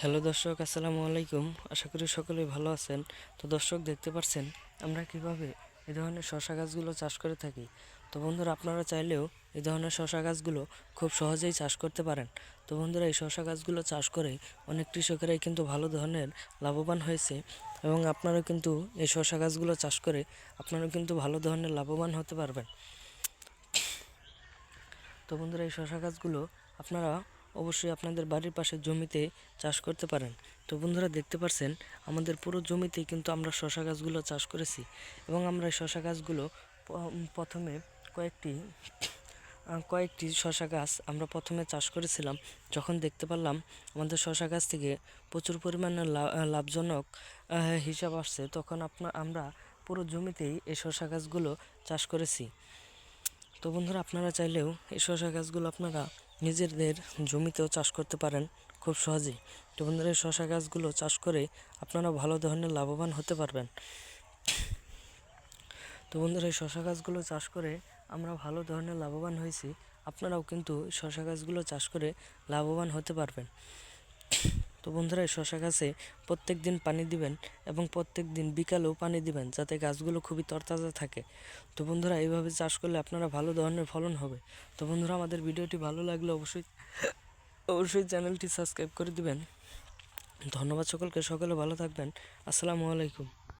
Hello দর্শক, আসসালামু আলাইকুম। আশা করি সকলেই ভালো আছেন। তো দর্শক, দেখতে পাচ্ছেন, আমরা কীভাবে এই ধরনের শশা গাছগুলো চাষ করে থাকি? তো বন্ধুরা, আপনারা চাইলেও এই ধরনের শশা গাছগুলো খুব সহজেই চাষ করতে পারেন। তো বন্ধুরা, এই শশা গাছগুলো চাষ করে অনেক কৃষকেরাই কিন্তু ভালো ধরনের লাভবান হয়েছে এবং আপনারাও কিন্তু এই শশা গাছগুলো চাষ করে আপনারাও কিন্তু ভালো ধরনের লাভবান হতে পারবেন। তো বন্ধুরা, এই শশা গাছগুলো আপনারা অবশ্যই আপনাদের বাড়ির পাশে জমিতে চাষ করতে পারেন। তো বন্ধুরা দেখতে পাচ্ছেন আমাদের পুরো জমিতেই কিন্তু আমরা শশা গাছগুলো চাষ করেছি এবং আমরা শশা গাছগুলো প্রথমে কয়েকটি কয়েকটি শশা গাছ আমরা প্রথমে চাষ করেছিলাম। যখন দেখতে পারলাম আমাদের শশা গাছ থেকে প্রচুর পরিমাণে লাভজনক হিসাব আসছে, তখন আপনার আমরা পুরো জমিতেই এই শশা গাছগুলো চাষ করেছি। তো বন্ধুরা, আপনারা চাইলেও এই শশা গাছগুলো আপনারা নিজেদের জমিতেও চাষ করতে পারেন খুব সহজেই। তো বন্ধুরা, এই শশা গাছগুলো চাষ করে আপনারা ভালো ধরনের লাভবান হতে পারবেন। তো বন্ধুরা, এই শশা গাছগুলো চাষ করে আমরা ভালো ধরনের লাভবান হয়েছি, আপনারাও কিন্তু শশা গাছগুলো চাষ করে লাভবান হতে পারবেন। তো বন্ধুরা এই শশা গাছে প্রত্যেক দিন পানি দিবেন এবং প্রত্যেক দিন বিকালেও পানি দিবেন যাতে গাছগুলো খুবই তরতাজা থাকে। তো বন্ধুরা, এইভাবে চাষ করলে আপনারা ভালো ধরনের ফলন হবে। তো বন্ধুরা, আমাদের ভিডিওটি ভালো লাগলে অবশ্যই অবশ্যই চ্যানেলটি সাবস্ক্রাইব করে দিবেন। ধন্যবাদ সকলকে, সকলে ভালো থাকবেন। আসসালামু আলাইকুম।